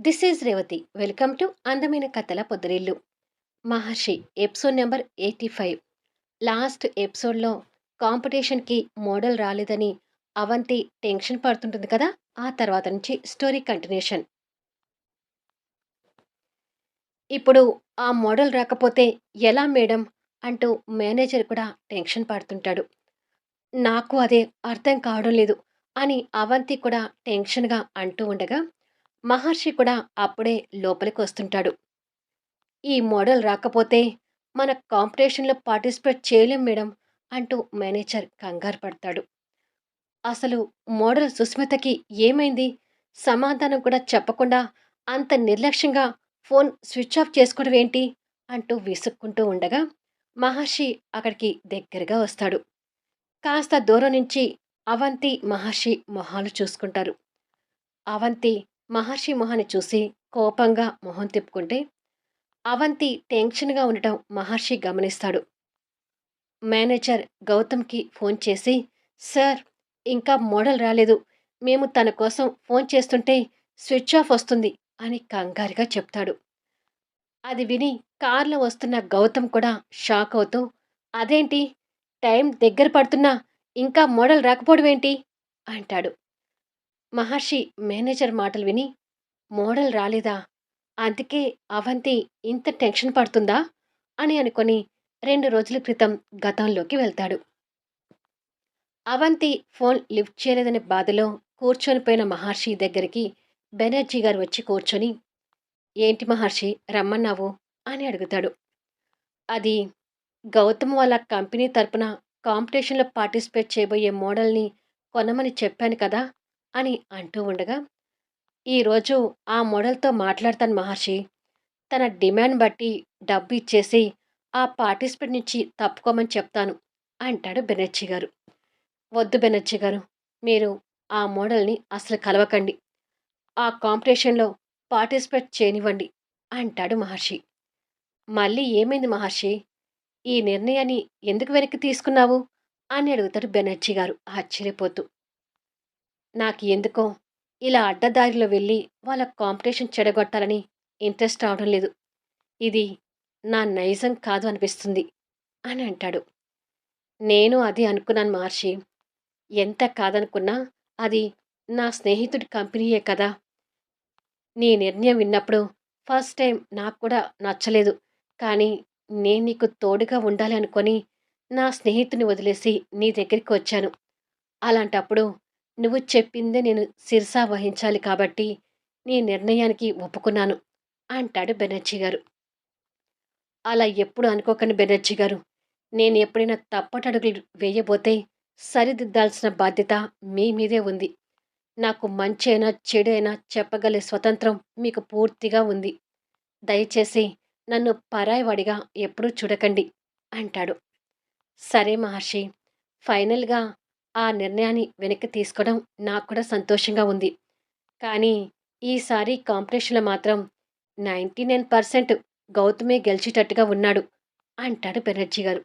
This is Revathi. Welcome to అందమైన కథల పొదరిల్లు మహర్షి episode number eighty five. Last ఎపిసోడ్లో కాంపిటీషన్కి మోడల్ రాలేదని అవంతి టెన్షన్ పడుతుంటుంది కదా ఆ తర్వాత నుంచి స్టోరీ కంటిన్యూషన్. ఇప్పుడు ఆ మోడల్ రాకపోతే ఎలా మేడం? అంటూ మేనేజర్ కూడా టెన్షన్ పడుతుంటాడు. నాకు అదే అర్థం కావడం లేదు అని అవంతి కూడా టెన్షన్గా అంటూ ఉండగా మహర్షి కూడా అప్పుడే లోపలికి వస్తుంటాడు ఈ మోడల్ రాకపోతే మన కాంపిటీషన్లో పార్టిసిపేట్ చేయలేం మేడం అంటూ మేనేజర్ కంగారు పడతాడు. అసలు మోడల్ సుస్మితకి ఏమైంది? సమాధానం కూడా చెప్పకుండా అంత నిర్లక్ష్యంగా ఫోన్ స్విచ్ ఆఫ్ చేసుకోవడం ఏంటి? అంటూ విసుక్కుంటూ ఉండగా మహర్షి అక్కడికి దగ్గరగా వస్తాడు. కాస్త దూరం నుంచి అవంతి మహర్షి మొహాలు చూసుకుంటారు. అవంతి మహర్షి మొహాన్ని చూసి కోపంగా మొహం తిప్పుకుంటే అవంతి టెన్షన్గా ఉండటం మహర్షి గమనిస్తాడు. మేనేజర్ గౌతమ్కి ఫోన్ చేసి సార్ ఇంకా మోడల్ రాలేదు. మేము తన కోసం ఫోన్ చేస్తుంటే స్విచ్ ఆఫ్ వస్తుంది అని కంగారుగా చెప్తాడు. అది విని కార్లో వస్తున్న గౌతమ్ కూడా షాక్ అవుతూ అదేంటి? టైం దగ్గర పడుతున్నా ఇంకా మోడల్ రాకపోవడం ఏంటి అంటాడు. మహర్షి మేనేజర్ మాటలు విని మోడల్ రాలేదా? అందుకే అవంతి ఇంత టెన్షన్ పడుతుందా? అని అనుకొని రెండు రోజుల క్రితం గతంలోకి వెళ్తాడు. అవంతి ఫోన్ లిఫ్ట్ చేయలేదనే బాధలో కూర్చొనిపోయిన మహర్షి దగ్గరికి బెనర్జీ గారు వచ్చి కూర్చొని ఏంటి మహర్షి రమ్మన్నావు? అని అడుగుతాడు. అది గౌతమ్ వాళ్ళ కంపెనీ తరపున కాంపిటీషన్లో పార్టిసిపేట్ చేయబోయే మోడల్ని కొనమని చెప్పాను కదా అని అంటూ ఉండగా ఈరోజు ఆ మోడల్తో మాట్లాడతాను మహర్షి. తన డిమాండ్ బట్టి డబ్బు ఇచ్చేసి ఆ పార్టిసిపేట్ నుంచి తప్పుకోమని చెప్తాను అంటాడు బెనర్జీ గారు. వద్దు బెనర్జీ గారు మీరు ఆ మోడల్ని అసలు కలవకండి. ఆ కాంపిటీషన్లో పార్టిసిపేట్ చేయనివ్వండి అంటాడు మహర్షి. మళ్ళీ ఏమైంది మహర్షి? ఈ నిర్ణయాన్ని ఎందుకు వెనక్కి తీసుకున్నావు? అని అడుగుతాడు బెనర్జీ గారు ఆశ్చర్యపోతూ. నాకు ఎందుకో ఇలా అడ్డదారిలో వెళ్ళి వాళ్ళ కాంపిటీషన్ చెడగొట్టాలని ఇంట్రెస్ట్ రావడం లేదు. ఇది నా నైజం కాదు అనిపిస్తుంది అని అంటాడు. నేను అది అనుకున్నాను మహర్షి. ఎంత కాదనుకున్నా అది నా స్నేహితుడి కంపెనీయే కదా. నీ నిర్ణయం విన్నప్పుడు ఫస్ట్ టైం నాకు కూడా నచ్చలేదు. కానీ నేను నీకు తోడుగా ఉండాలి అనుకొని నా స్నేహితుని వదిలేసి నీ దగ్గరికి వచ్చాను. అలాంటప్పుడు నువ్వు చెప్పిందే నేను శిరసా వహించాలి కాబట్టి నీ నిర్ణయానికి ఒప్పుకున్నాను అంటాడు బెనర్జీ గారు. అలా ఎప్పుడు అనుకోకని బెనర్జీ గారు. నేను ఎప్పుడైనా తప్పటడుగులు వేయబోతే సరిదిద్దాల్సిన బాధ్యత మీ మీదే ఉంది. నాకు మంచి అయినా చెడైనా చెప్పగలే స్వతంత్రం మీకు పూర్తిగా ఉంది. దయచేసి నన్ను పరాయివాడిగా ఎప్పుడూ చూడకండి అంటాడు. సరే మహర్షి ఫైనల్గా ఆ నిర్ణయాన్ని వెనక్కి తీసుకోవడం నాకు కూడా సంతోషంగా ఉంది. కానీ ఈసారి కాంపిటీషన్లో మాత్రం నైంటీ నైన్ పర్సెంట్ గౌతమే గెలిచేటట్టుగా ఉన్నాడు అంటాడు బెనర్జీ గారు.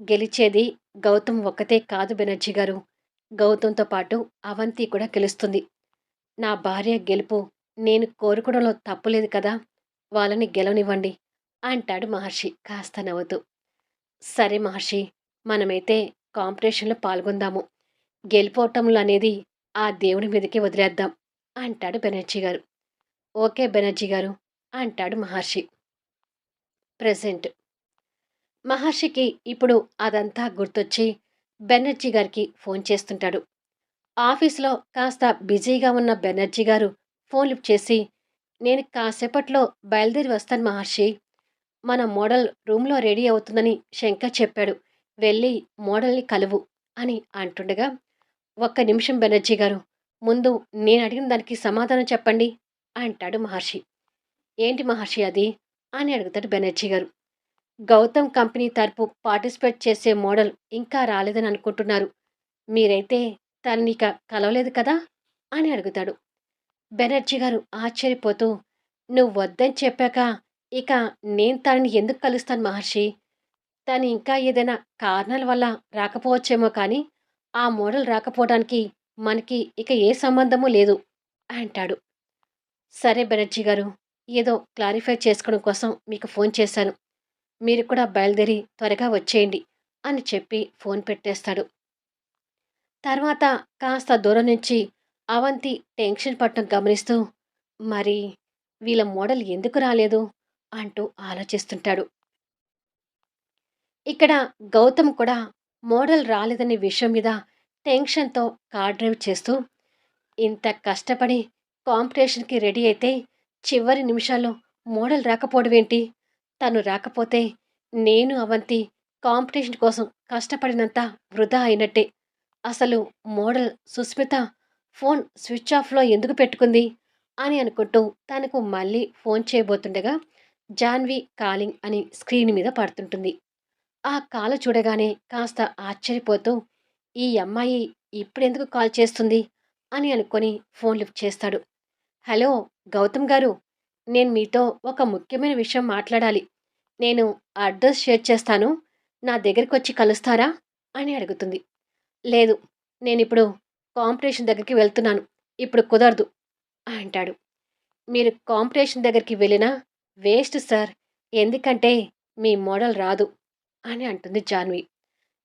గెలిచేది గౌతమ్ ఒక్కతే కాదు బెనర్జీ గారు. గౌతంతో పాటు అవంతి కూడా గెలుస్తుంది. నా భార్య గెలుపు నేను కోరుకోవడంలో తప్పులేదు కదా వాళ్ళని గెలవనివ్వండి అంటాడు మహర్షి కాస్త నవ్వుతూ. సరే మహర్షి మనమైతే కాంపిటీషన్లో పాల్గొందాము. గెలిపోవటంలు అనేది ఆ దేవుని మీదకి వదిలేద్దాం అంటాడు బెనర్జీ గారు. ఓకే బెనర్జీ గారు అంటాడు మహర్షి. ప్రజెంట్ మహర్షికి ఇప్పుడు అదంతా గుర్తొచ్చి బెనర్జీ గారికి ఫోన్ చేస్తుంటాడు. ఆఫీస్లో కాస్త బిజీగా ఉన్న బెనర్జీ గారు ఫోన్ లిఫ్ట్ చేసి నేను కాసేపట్లో బయలుదేరి వస్తాను మహర్షి. మన మోడల్ రూమ్లో రెడీ అవుతుందని శంకర్ చెప్పాడు. వెళ్ళి మోడల్ని కలువు అని అంటుండగా ఒక్క నిమిషం బెనర్జీ గారు ముందు నేను అడిగిన దానికి సమాధానం చెప్పండి అంటాడు మహర్షి. ఏంటి మహర్షి అది? అని అడుగుతాడు బెనర్జీ గారు. గౌతమ్ కంపెనీ తరపు పార్టిసిపేట్ చేసే మోడల్ ఇంకా రాలేదని అనుకుంటున్నారు. మీరైతే తననిక కలవలేదు కదా? అని అడుగుతాడు. బెనర్జీ గారు ఆశ్చర్యపోతూ నువ్వు వద్దని చెప్పాక ఇక నేను తనని ఎందుకు కలుస్తాను మహర్షి? తను ఇంకా ఏదైనా కారణాల వల్ల రాకపోవచ్చేమో కానీ ఆ మోడల్ రాకపోవడానికి మనకి ఇక ఏ సంబంధము లేదు అంటాడు. సరే బెనర్జీ గారు ఏదో క్లారిఫై చేసుకోవడం కోసం మీకు ఫోన్ చేశాను. మీరు కూడా బయలుదేరి త్వరగా వచ్చేయండి అని చెప్పి ఫోన్ పెట్టేస్తాడు. తర్వాత కాస్త దూరం నుంచి అవంతి టెన్షన్ పట్టడం గమనిస్తూ మరి వీళ్ళ మోడల్ ఎందుకు రాలేదు? అంటూ ఆలోచిస్తుంటాడు. ఇక్కడ గౌతమ్ కూడా మోడల్ రాలేదనే విషయం మీద టెన్షన్తో కార్ డ్రైవ్ చేస్తూ ఇంత కష్టపడి కాంపిటీషన్కి రెడీ అయితే చివరి నిమిషాల్లో మోడల్ రాకపోవడం ఏంటి? తను రాకపోతే నేను అవంతి కాంపిటీషన్ కోసం కష్టపడినంత వృధా అయినట్టే. అసలు మోడల్ సుస్మిత ఫోన్ స్విచ్ ఆఫ్లో ఎందుకు పెట్టుకుంది? అని అనుకుంటూ తనకు మళ్ళీ ఫోన్ చేయబోతుండగా జాన్వి కాలింగ్ అని స్క్రీన్ మీద పడుతుంటుంది. ఆ కాలు చూడగానే కాస్త ఆశ్చర్యపోతూ ఈ అమ్మాయి ఇప్పుడెందుకు కాల్ చేస్తుంది? అని అనుకొని ఫోన్ లిఫ్ట్ చేస్తాడు. హలో గౌతమ్ గారు నేను మీతో ఒక ముఖ్యమైన విషయం మాట్లాడాలి. నేను అడ్రస్ షేర్ చేస్తాను. నా దగ్గరికి వచ్చి కలుస్తారా? అని అడుగుతుంది. లేదు నేను ఇప్పుడు కాంపిటీషన్ దగ్గరికి వెళ్తున్నాను. ఇప్పుడు కుదరదు అంటాడు. మీరు కాంపిటీషన్ దగ్గరికి వెళ్ళినా వేస్ట్ సార్. ఎందుకంటే మీ మోడల్ రాదు. అని అంటుంది జాన్వి.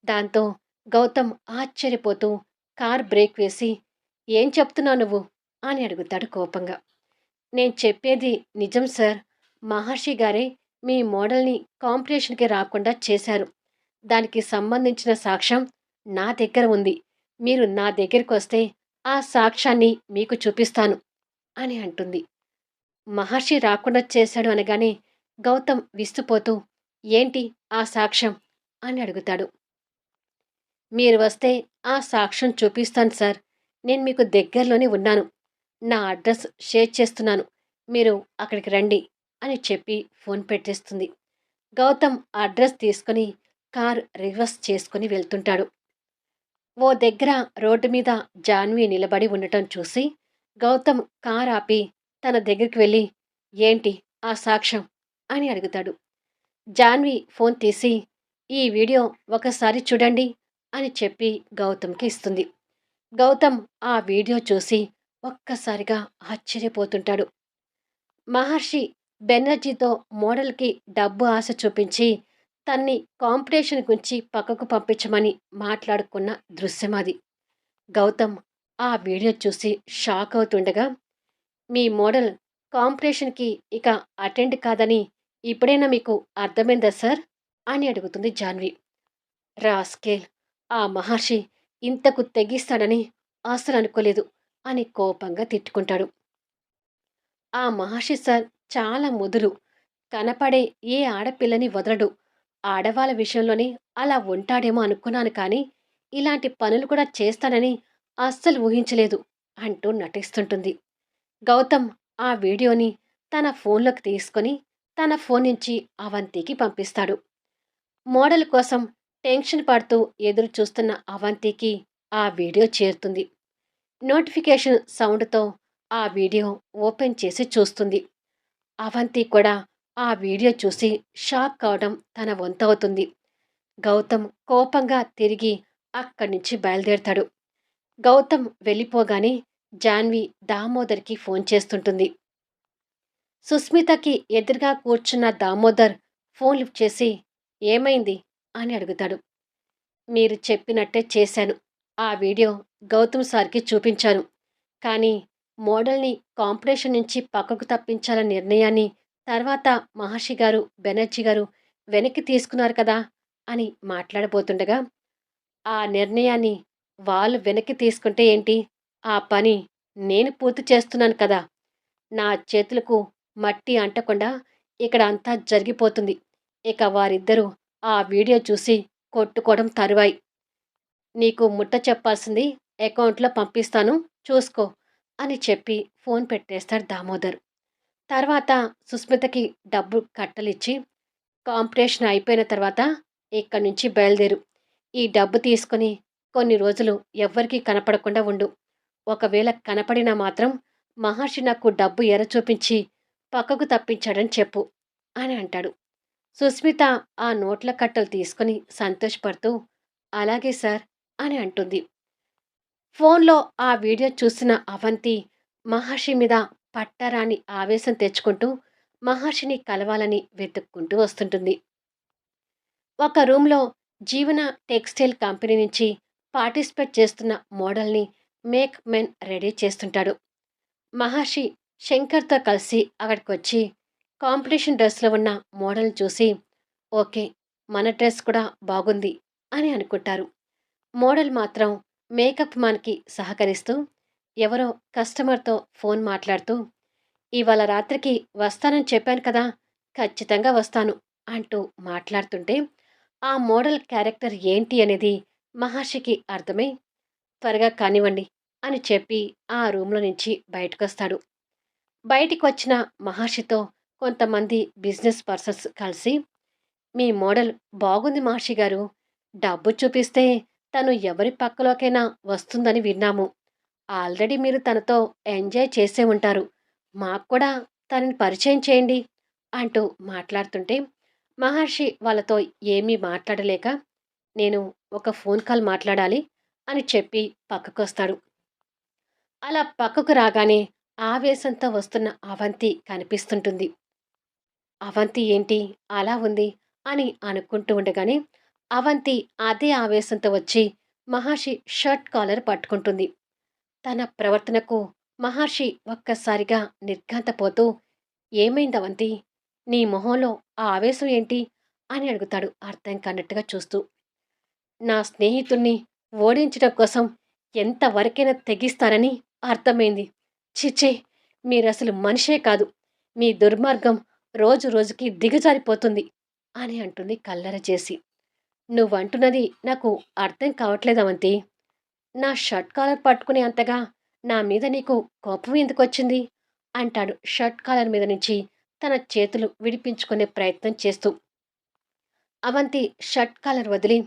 దాంతో గౌతమ్ ఆశ్చర్యపోతూ కార్ బ్రేక్ వేసి ఏం చెప్తున్నావు నువ్వు? అని అడుగుతాడు కోపంగా. నేను చెప్పేది నిజం సార్. మహర్షి గారే మీ మోడల్ని కాంపిటీషన్కి రాకుండా చేశారు. దానికి సంబంధించిన సాక్ష్యం నా దగ్గర ఉంది. మీరు నా దగ్గరికి వస్తే ఆ సాక్ష్యాన్ని మీకు చూపిస్తాను అని అంటుంది. మహర్షి రాకుండా చేశాడు అనగానే గౌతమ్ విస్తుపోతూ ఏంటి ఆ సాక్ష్యం? అని అడుగుతాడు. మీరు వస్తే ఆ సాక్ష్యం చూపిస్తాను సార్. నేను మీకు దగ్గరలోనే ఉన్నాను. నా అడ్రస్ షేర్ చేస్తున్నాను. మీరు అక్కడికి రండి అని చెప్పి ఫోన్ పెట్టేస్తుంది. గౌతమ్ అడ్రస్ తీసుకుని కార్ రివర్స్ చేసుకుని వెళ్తుంటాడు. ఓ దగ్గర రోడ్డు మీద జాన్వి నిలబడి ఉండటం చూసి గౌతమ్ కార్ ఆపి తన దగ్గరికి వెళ్ళి ఏంటి ఆ సాక్ష్యం? అని అడుగుతాడు. జాన్వి ఫోన్ తీసి ఈ వీడియో ఒకసారి చూడండి అని చెప్పి గౌతమ్కి ఇస్తుంది. గౌతమ్ ఆ వీడియో చూసి ఒక్కసారిగా ఆశ్చర్యపోతుంటాడు. మహర్షి బెనర్జీతో మోడల్కి డబ్బు ఆశ చూపించి తన్ని కాంపిటీషన్ గురించి పక్కకు పంపించమని మాట్లాడుకున్న దృశ్యం అది. గౌతమ్ ఆ వీడియో చూసి షాక్ అవుతుండగా మీ మోడల్ కాంపిటీషన్కి ఇక అటెండ్ కాదని ఇప్పుడైనా మీకు అర్థమైందా సార్? అని అడుగుతుంది జాన్వి. రాస్కేల్ ఆ మహర్షి ఇంతకు తెగిస్తాడని అసలు అనుకోలేదు అని కోపంగా తిట్టుకుంటాడు. ఆ మహర్షి సార్ చాలా ముదురు. కనపడే ఏ ఆడపిల్లని వదలడు. ఆడవాళ్ళ విషయంలోనే అలా ఉంటాడేమో అనుకున్నాను కానీ ఇలాంటి పనులు కూడా చేస్తానని అస్సలు ఊహించలేదు అంటూ నటిస్తుంటుంది. గౌతమ్ ఆ వీడియోని తన ఫోన్లోకి తీసుకొని తన ఫోన్ నుంచి అవంతికి పంపిస్తాడు. మోడల్ కోసం టెన్షన్ పడుతూ ఎదురు చూస్తున్న అవంతికి ఆ వీడియో చేరుతుంది. నోటిఫికేషన్ సౌండ్తో ఆ వీడియో ఓపెన్ చేసి చూస్తుంది. అవంతి కూడా ఆ వీడియో చూసి షాక్ కావడం తన వంతవుతుంది గౌతమ్ కోపంగా తిరిగి అక్కడి నుంచి బయలుదేరతాడు. గౌతమ్ వెళ్ళిపోగానే జాన్వి దామోదర్కి ఫోన్ చేస్తుంటుంది. సుస్మితకి ఎదురుగా కూర్చున్న దామోదర్ ఫోన్ లిఫ్ట్ చేసి ఏమైంది? అని అడుగుతాడు. మీరు చెప్పినట్టే చేశాను. ఆ వీడియో గౌతమ్ సార్కి చూపించాను. కానీ మోడల్ని కాంపిటీషన్ నుంచి పక్కకు తప్పించాలన్న నిర్ణయాన్ని తర్వాత మహర్షి గారు బెనర్జీ గారు వెనక్కి తీసుకున్నారు కదా అని మాట్లాడబోతుండగా ఆ నిర్ణయాన్ని వాళ్ళు వెనక్కి తీసుకుంటే ఏంటి? ఆ పని నేను పూర్తి చేస్తున్నాను కదా. నా చేతులకు మట్టి అంటకుండా ఇక్కడ అంతా జరిగిపోతుంది. ఇక వారిద్దరూ ఆ వీడియో చూసి కొట్టుకోవడం తరువాయి. నీకు ముట్ట చెప్పాల్సింది అకౌంట్లో పంపిస్తాను చూసుకో అని చెప్పి ఫోన్ పెట్టేస్తాడు దామోదర్. తర్వాత సుస్మితకి డబ్బు కట్టలిచ్చి కాంపిటీషన్ అయిపోయిన తర్వాత ఇక్కడి నుంచి బయలుదేరు. ఈ డబ్బు తీసుకొని కొన్ని రోజులు ఎవ్వరికీ కనపడకుండా ఉండు. ఒకవేళ కనపడినా మాత్రం మహర్షి నాకు డబ్బు ఎర చూపించి పక్కకు తప్పించాడని చెప్పు అని అంటాడు. సుస్మిత ఆ నోట్ల కట్టలు తీసుకుని సంతోషపడుతూ అలాగే సార్ అని అంటుంది. ఫోన్లో ఆ వీడియో చూసిన అవంతి మహర్షి మీద పట్టరాని ఆవేశం తెచ్చుకుంటూ మహర్షిని కలవాలని వెతుక్కుంటూ వస్తుంటుంది. ఒక రూమ్లో జీవన టెక్స్టైల్ కంపెనీ నుంచి పార్టిసిపేట్ చేస్తున్న మోడల్ని మేక్ మెన్ రెడీ చేస్తుంటాడు. మహర్షి శంకర్తో కలిసి అక్కడికి వచ్చి కాంపిటీషన్ డ్రెస్లో ఉన్న మోడల్ని చూసి ఓకే మన డ్రెస్ కూడా బాగుంది అని అనుకుంటారు. మోడల్ మాత్రం మేకప్ మాన్కి సహకరిస్తూ ఎవరో కస్టమర్తో ఫోన్ మాట్లాడుతూ ఇవాళ రాత్రికి వస్తానని చెప్పాను కదా ఖచ్చితంగా వస్తాను అంటూ మాట్లాడుతుంటే ఆ మోడల్ క్యారెక్టర్ ఏంటి అనేది మహర్షికి అర్థమై త్వరగా కానివ్వండి అని చెప్పి ఆ రూమ్లో నుంచి బయటకొస్తాడు. బయటికి వచ్చిన మహర్షితో కొంతమంది బిజినెస్ పర్సన్స్ కలిసి మీ మోడల్ బాగుంది మహర్షి గారు. డబ్బు చూపిస్తే తను ఎవరి పక్కలోకైనా వస్తుందని విన్నాము. ఆల్రెడీ మీరు తనతో ఎంజాయ్ చేసే ఉంటారు. మాకు కూడా తనని పరిచయం చేయండి అంటూ మాట్లాడుతుంటే మహర్షి వాళ్ళతో ఏమీ మాట్లాడలేక నేను ఒక ఫోన్ కాల్ మాట్లాడాలి అని చెప్పి పక్కకు వస్తాడు అలా పక్కకు రాగానే ఆవేశంతో వస్తున్న అవంతి కనిపిస్తుంటుంది. అవంతి ఏంటి? అలా ఉంది? అని అనుకుంటూ ఉండగానే అవంతి అదే ఆవేశంతో వచ్చి మహర్షి షర్ట్ కాలర్ పట్టుకుంటుంది. తన ప్రవర్తనకు మహర్షి ఒక్కసారిగా నిర్ఘాంతపోతూ ఏమైంది అవంతి? నీ మొహంలో ఆ ఆవేశం ఏంటి? అని అడుగుతాడు అర్థం కానట్టుగా చూస్తూ. నా స్నేహితుణ్ణి ఓడించడం కోసం ఎంతవరకైనా తెగిస్తానని అర్థమైంది. చిచ్చే మీరసలు మనిషే కాదు. మీ దుర్మార్గం రోజు రోజుకి దిగజారిపోతుంది అని అంటుంది కల్లర చేసి నువ్వంటున్నది నాకు అర్థం కావట్లేదవంతి నా షర్ట్ కాలర్ పట్టుకునే అంతగా నా మీద నీకు కోపం ఎందుకు వచ్చింది అంటాడు షర్ట్ కాలర్ మీద నుంచి తన చేతులు విడిపించుకునే ప్రయత్నం చేస్తూ. అవంతి షర్ట్ కాలర్ వదిలి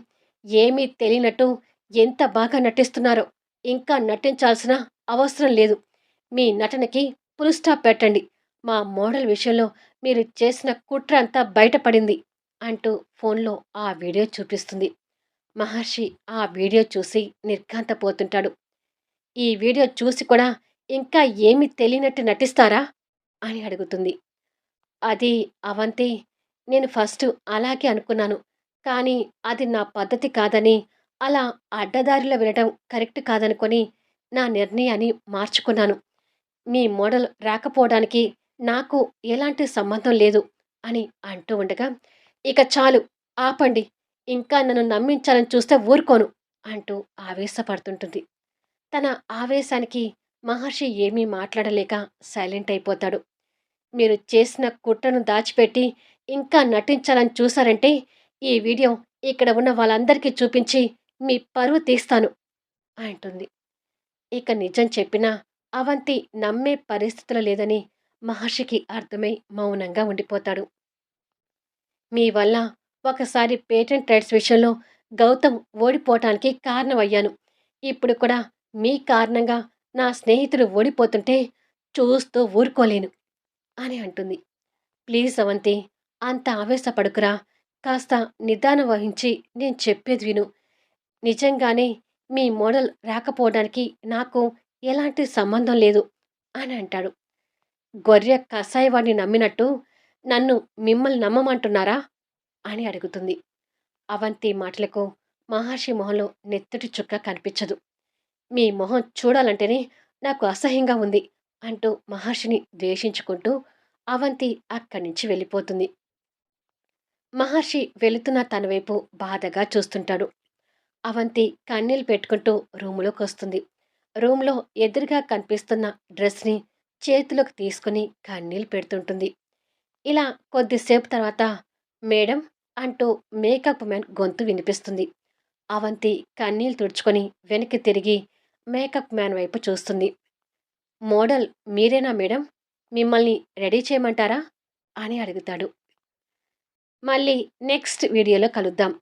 ఏమీ తెలియనట్టు ఎంత బాగా నటిస్తున్నారో ఇంకా నటించాల్సిన అవసరం లేదు. మీ నటనకి పులుస్టాప్ పెట్టండి. మా మోడల్ విషయంలో మీరు చేసిన కుట్ర అంతా బయటపడింది అంటూ ఫోన్లో ఆ వీడియో చూపిస్తుంది. మహర్షి ఆ వీడియో చూసి నిర్ఘాంతపోతుంటాడు. ఈ వీడియో చూసి కూడా ఇంకా ఏమి తెలియనట్టు నటిస్తారా అని అడుగుతుంది. అది అవంతి నేను ఫస్ట్ అలాగే అనుకున్నాను కానీ అది నా పద్ధతి కాదని అలా అడ్డదారిలో వినడం కరెక్ట్ కాదనుకొని నా నిర్ణయాన్ని మార్చుకున్నాను. మీ మోడల్ రాకపోవడానికి నాకు ఎలాంటి సంబంధం లేదు అని అంటూ ఉండగా ఇక చాలు ఆపండి. ఇంకా నన్ను నమ్మించాలని చూస్తే ఊరుకోను అంటూ ఆవేశపడుతుంటుంది. తన ఆవేశానికి మహర్షి ఏమీ మాట్లాడలేక సైలెంట్ అయిపోతాడు. మీరు చేసిన కుట్రను దాచిపెట్టి ఇంకా నటించాలని చూశారంటే ఈ వీడియో ఇక్కడ ఉన్న వాళ్ళందరికీ చూపించి మీ పరువు తీస్తాను అంటుంది. ఇక నిజం చెప్పినా అవంతి నమ్మే పరిస్థితులు లేదని మహర్షికి అర్థమై మౌనంగా ఉండిపోతాడు. మీ వల్ల ఒకసారి పేటెంట్ రైట్స్ విషయంలో గౌతమ్ ఓడిపోవటానికి కారణమయ్యాను. ఇప్పుడు కూడా మీ కారణంగా నా స్నేహితుడు ఓడిపోతుంటే చూస్తూ ఊరుకోలేను అని అంటుంది. ప్లీజ్ అవంతి అంత ఆవేశపడుకురా. కాస్త నిదానం వహించి నేను చెప్పేది విను. నిజంగానే మీ మోడల్ రాకపోవడానికి నాకు ఎలాంటి సంబంధం లేదు అని అంటాడు. గొర్రె కషాయవాడిని నమ్మినట్టు నన్ను మిమ్మల్ని నమ్మమంటున్నారా అని అడుగుతుంది. అవంతి మాటలకు మహర్షి మొహంలో నెత్తటి చుక్క కనిపించదు. మీ మొహం చూడాలంటేనే నాకు అసహ్యంగా ఉంది అంటూ మహర్షిని ద్వేషించుకుంటూ అవంతి అక్కడి నుంచి వెళ్ళిపోతుంది. మహర్షి వెళుతున్న తన వైపు బాధగా చూస్తుంటాడు. అవంతి కన్నీళ్ళు పెట్టుకుంటూ రూములోకి వస్తుంది. రూమ్లో ఎదురుగా కనిపిస్తున్న డ్రెస్ని చేతిలోకి తీసుకుని కన్నీళ్ళు పెడుతుంటుంది. ఇలా కొద్దిసేపు తర్వాత మేడం అంటూ మేకప్ మ్యాన్ గొంతు వినిపిస్తుంది. అవంతి కన్నీళ్ళు తుడుచుకొని వెనక్కి తిరిగి మేకప్ మ్యాన్ వైపు చూస్తుంది. మోడల్ మీరేనా మేడం? మిమ్మల్ని రెడీ చేయమంటారా? అని అడుగుతాడు. మళ్ళీ నెక్స్ట్ వీడియోలో కలుద్దాం.